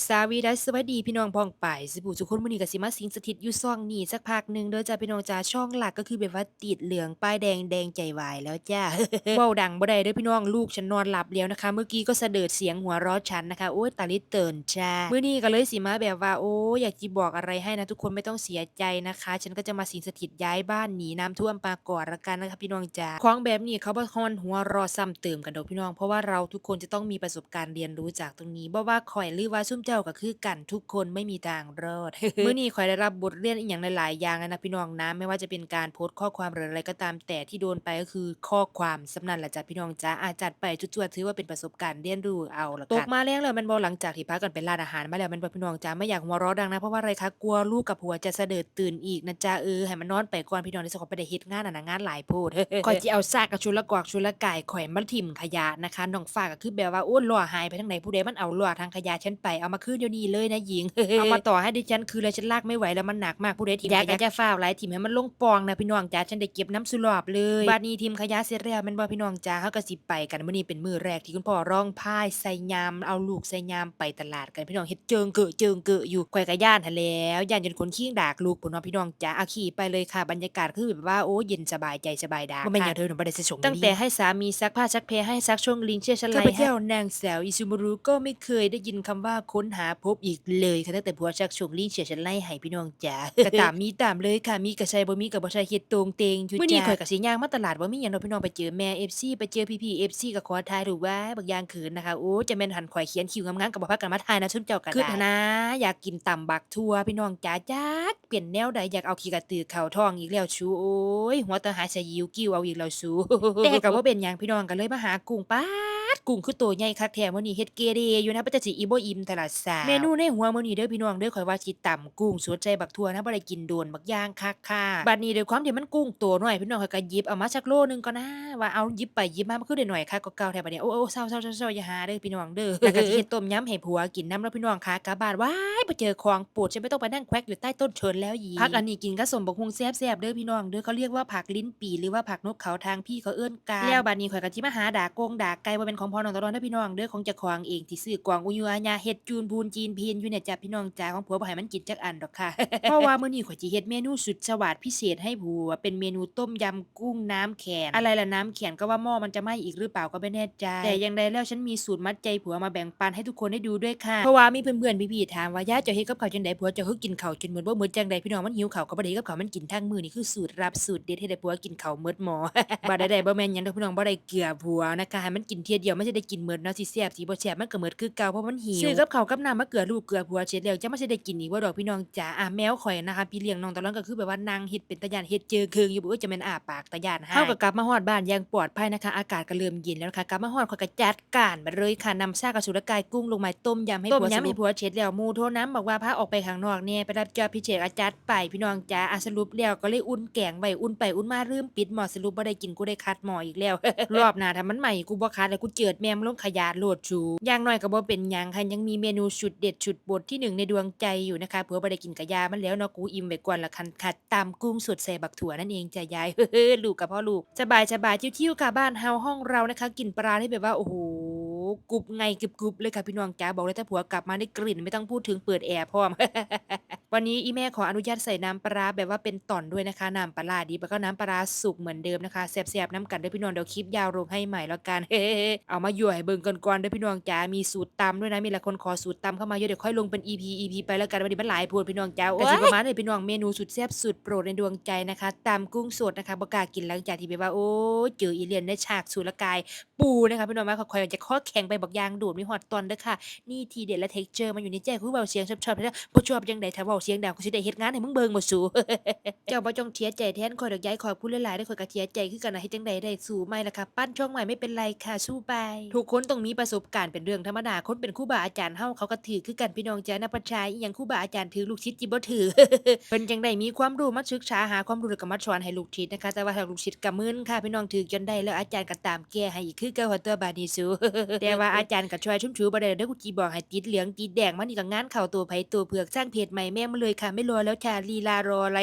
สวีดัสสวัสดีพี่น้องพ้องป่ายสุผู้สุคนมื้อนี้ก็สิมาสิงสถิตอยู่ซ่องนี้สักพักหนึ่งเด้อจ้าพี่น้องจ้าช่องหลักก็คือแบบว่าติดเหลืองป้ายแดงแดงใจวายแล้วจ้าเว้าดังบ่ได้เด้อพี่น้องลูกฉันนอนหลับแล้วนะคะ เมื่อกี้ก็สะเดิดเสียงหัวเราะฉันนะคะโอ๊ยตาลิเตินจ้ามื้อนี้ก็เลยสิมาแบบว่าโอ้อยากจิบอกอะไรให้นะทุกคนไม่ต้องเสียใจนะคะ ฉันก็จะมาสิงสถิตย้ายบ้านหนีน้ำท่วมมาก่อนละกันนะคะพี่น้องจ้าของแบบนี้เขาบ่ฮ้อนหัวเรอซ้ำเติมกันดอกพี่น้องเพราะว่าเราทุกคนจะต้องมีประสบการณ์เรียนรู้จากตรงนี้บ่ว่าข่อยหรือว่าซุ่มเจ้าก็คือกันทุกคนไม่มีทางรอด มื้อนี้ข่อยได้รับบทเรียนอีหยังหลาย ๆ อย่างแล้วนะพี่น้องนะ ไม่ว่าจะเป็นการโพสต์ข้อความหรืออะไรก็ตามแต่ที่โดนไปก็คือข้อความสำนันแหละจ้ะพี่น้องจ้าอาจัดไปจุดๆถือว่าเป็นประสบการณ์เรียนรู้เอาละกันตกมาแรงแล้วแมันบ่หลังจากที่พากันไปร้านอาหารมาแล้วแมันบ่พี่น้องจ้าไม่อยากหัวเราะดังนะเพราะว่าอะไรคะกลัวลูกกับผัวจะเสดิร์ดตื่นอีกนะจ๊ะเออให้มันนอนไปก่อนพี่น้องที่สกไปได้เฮ็ดงานอะนะงานหลายโพดข่อยสิเอาซากกับชุลกอกชุลกายข่อยมาทิ่มขยะนะคะน้องฟ้าก็คือแบบว่าโอ้ล้อหายไปทางไหนผู้ใดมันเอาล้อทางขยะฉันไปเอามาคืนเดี๋ยวนี้เลยนะหญิง เอามาต่อให้ดิฉันคือแล้วฉันลากไม่ไหวแล้วมันหนักมากผู้ใดทิ่มขยะจะฟ้าวหลายทิ่มให้มันลงปองนะพี่น้องจ้าฉันได้เก็บน้ำสุรอบเลยบัดนี้ทิ่มขยะเสร็จแล้วแม่นบ่พี่น้องจ้าเฮาก็สิไปกันมื้อนี้เป็นมื้อแรกที่คุณพ่อร้องพายใส่ยามเอาลูกใส่ยามไปตลาดกันพี่น้องเฮ็ดเจิงเกอะเจิงเกอะอยู่ข่อยก็ย่านหั้นแหล้วย่านจนคนขี้งดากลูกพุ่นเนาะพี่น้องจ้าเอาขี่ไปเลยค่ะบรรยากาศคือแบบว่าโอ้เย็นสบายใจสบายดาบ่แม่นหยังเธอหนูบ่ได้สิส่งตั้งแต่ให้สามีซักผ้าซักเพให้ซักช่วงลิงเชื่อฉันไลข้าพเจ้านางสาวอิซูมุรุก็ไม่เคยได้ยินคำว่าค้นหาพบอีกเลยค่ะตั้งแต่ผัวชักช่วงลิงเชื่อฉันไล่ให้พี่น้องจ้าก็ตามมีตามเลยค่ะมีกระชัยบ่มีกับบ่ชัยเฮ็ดตรงเตงอยู่จ้ามื้อนี้ข่อยก็สิย่างมาตลาดบ่มีหยังดอกพี่น้องไปเจอแม่ FC ไปเจอพี่ๆ FC ก็ขอถ่ายรูปไว้บักอย่างเขินนะคะโอ้จะแม่นหันข่อยเขียนคิวงามๆก็บ่พากันมาถ่ายนะซุมเจ้าก็ได้คือหั้นนะอยากกินตำบักทั่วพี่น้องจ้าจักเปลี่ยนแนวใดอยากเอาขี้กระตือเข้าท้องอีกแล้วชูโอ้ยหัวตาหาสยิวกิ้วเอาอีกแล้วชูแต่ก็บ่เป็นหยังพี่น้องก็เลยมาหากุ้งป๊า ดกุ้งคือตัวใหญ่คักแท้มื้อนี้เฮ็ดเกเรอยู่นะบ่แต่สิอีบ่อิ่มแต่ละสาวเมนูในหัวมื้อนี้เด้อพี่น้องเด้อข่อยว่าสิตำกุ้งสดใจบักทั่วนะบ่ได้กินโดนบักย่างคักค่ะบัดนี้ด้วยความที่มันกุ้งตัวน้อยพี่น้องข่อยก็หยิบเอามาสักโลนึงก่อนนะว่าเอาหยิบไปหยิบมามันคือได้น้อยคักกว่าเก่าแท้บัดนี้โอ้ๆเซาๆๆๆอย่าหาเด้อพี่น้องเด้อแล้วก็สิเฮ็ดต้มยำให้ผัวกินนำแล้วพี่น้องค่ะกลับบ้านว้ายไปเจอของโปรดฉันไม่ต้องไปนั่งแควักอยู่ใต้ต้นเชิญแล้วหยีผักอันนี้กินกับสมบักฮุงแซ่บๆเด้อพี่น้องเด้อเขาเรียกว่าผักลิ้นปี่หรือว่าผักนกเขาทางพี่เขาเอิ้นกันแล้วบัดนี้ข่อยก็สิมาหาดากกงดากไก่บ่เป็นของพ่อน้องตะลอนเด้อพี่น้องเด้อของเจ้าของเองที่ซื้อกวางอุยุอาญาเฮ็ดจูนพูนจีนพีนอยู่เนี่ยจ้ะพี่น้องจ้าของผัวบ่ให้มันกินจักอันดอกค่ะ เพราะว่ามื้อนี้ข่อยสิเฮ็ดเมนูสุดสวัสดพิเศษให้ผัวเป็นเมนูต้มยำกุ้งน้ำแข็งอะไรล่ะน้ำแข็งก็ว่าหม้อมันจะไหม้อีกหรือเปล่าก็ไม่แน่ใจแต่อย่างใดแล้วฉันมีสูตรมัดใจผัวมาแบ่งปันให้ทุกคนได้ดูด้วยค่ะเพราะว่ามีเพื่อนๆพี่ๆถามว่าย่าจะเฮ็ดกับข้าวจังไดผัวจะคือกินข้าวจนหมดบ่หมดจังใดพี่น้องมันหิวข้าวก็บ่ได้เฮ็ดกับข้าวมันกินทั้งมื้อนี่คือสูตรลับสูตรเด็ดให้ได้ผัวกินข้าวหมดหม้อบ่ได้ได้บ่แม่นหยังดอกพี่น้องบ่ได้เกลือผัวนะคะให้มันกินเที่ยเดียวยวมันจะได้กินหมดเนาะสิแซ่บสิบ่แซ่บมันก็หมดคือเก่าเพราะมันหิวซื้อกับข้าวกับน้ำมาเกลือลูกเกลือผัวเสร็จแล้วจะไม่ใช่ได้กินอีกบ่าดอกพี่น้องจ๋าอะแมวข่อยนะคะพี่เลี้ยงน้องตะลอนก็คือแบบว่านั่งเฮ็ดเป็นตาย่านเฮ็ดเจอเคิงอยู่บ่เอ้ยจะแม่นอ้าปากตาย่านให้เฮาก็กลับมาฮอดบ้านอย่างปลอดภัยนะคะ อากาศก็เริ่มเย็นแล้วนะคะกลับมาฮอดข่อยก็จัดการมาเลยค่ะนำซากกระสุรกายกุ้งลงมาต้มยำให้ผัวต้มยำให้ผัวเสร็จแล้วหมู่โทรน้ำบอกว่าพาออกไปข้างนอกแน่ไปรับจอบพิเศษอาจัดไปพี่น้องจ๋าอะสรุปแล้วก็เลยอุ่นแกงไว้อุ่นไปอุ่นมาลืมปิดหม้อสรุปบ่ได้กินกูได้คัดหม้ออีกแล้วรอบหน้าถ้ามันใหม่กูบ่คัดแล้วกูเจดแมมลงขยะโลดชูอย่างน้อยก็บ่เป็นหยังค่ะยังมีเมนูชุดเด็ดชุดบดที่หนึ่งในดวงใจอยู่นะคะเผัวบ่ได้กินกะยามันแล้วเนาะกูอิ่มไว้ก่อนละคันขัดตามกุ้งสดใส่บักถั่วนั่นเองจ้ะยายเฮ้ยลูกกับพ่อลูกสบายสบายๆชิวๆค่ะบ้านเฮาห้องเรานะคะ กินปลาได้แบบว่าโอ้โหกรุบไงกรุบๆเลยค่ะพี่น้องจ๋าบอกเลยถ้าผัวกลับมาได้กลิ่นไม่ต้องพูดถึงเปิดแอร์พร้อม วันนี้อีแม่ขออนุญาตใส่น้ำปลาร้าแบบว่าเป็นต่อนด้วยนะคะ น้ำปลาร้าดิบแล้วก็น้ำปลาร้าสุกเหมือนเดิมนะคะแซ่บๆน้ำกันเด้อพี่น้องเดี๋ยวคลิปยาวลงให้ใหม่แล้วกันเฮ้เอามายั่วให้เบิ่งก่อนๆเด้อพี่น้องจ๋ามีสูตรตำด้วยนะมีหลายคนขอสูตรตำเข้ามาเยอะเดี๋ยวค่อยลงเป็น EP EP ไปแล้วกันวันนี้มันหลายโพดพี่น้องจ๋าก็สิประมาณนี้พี่น้องเมนูสุดแซ่บสุดโปรดในดวงใจนะคะตำกุ้งสดนะคะบ่กล้ากินหลังจากที่แบบว่าโอ้ยเจออีเลียนในฉากสุรกาย ปูนะคะพี่น้องมาคอยๆจะข้อแข็งไปบักยางดูดมีฮอดตอนเด้อค่ะนี่ทีเด็ดและเท็กเจอร์มันอยู่ในใจคือเว้าเสียงชอบๆแล้วบ่ชอบจังใดถ้าเว้าเสียงดังก็สิได้เฮ็ดงานให้มึงเบิ่งบ่สู เจ้าบ่จงเสียใจแทนข่อยดอกยายขอบคุณหลายๆเด้อข่อยก็เสียใจคือกันนะเฮ็ดจังใดได้สู้ใหม่ล่ะค่ะปั้นช่องใหม่ไม่เป็นไรค่ะสู้ไป ทุกคนต้องมีประสบการณ์เป็นเรื่องธรรมดาคนเป็นครูบาอาจารย์เฮาเขาก็ถือคือกันพี่น้องจ้านะประชายอีหยังครูบาอาจารย์ถือลูกศิษย์จิบ่ถือ เพิ่นจังได้มีความรู้มาศึกษาหาความรู้แล้วก็มาสอนให้ลูกศิษย์นะคะ แต่ว่าถ้าลูกศิษย์ก็มึนค่ะพี่น้องถือจนได้แล้วอาจารย์ก็ตามแก้ให้อีกคือเก่าหัวตัวบาดนีสู แต่ว่าอาจารย์ก็ช่วยชุ่มชูบ่ได้เด้อกูจีบอกให้ติดเหลืองติดแดงมันนี่ก็งานเข้าตัวไผตัวเผือกสร้างเพจใหม่แม่มาเลยค่ะ ไม่รอแล้วค่ะลีลารออะไร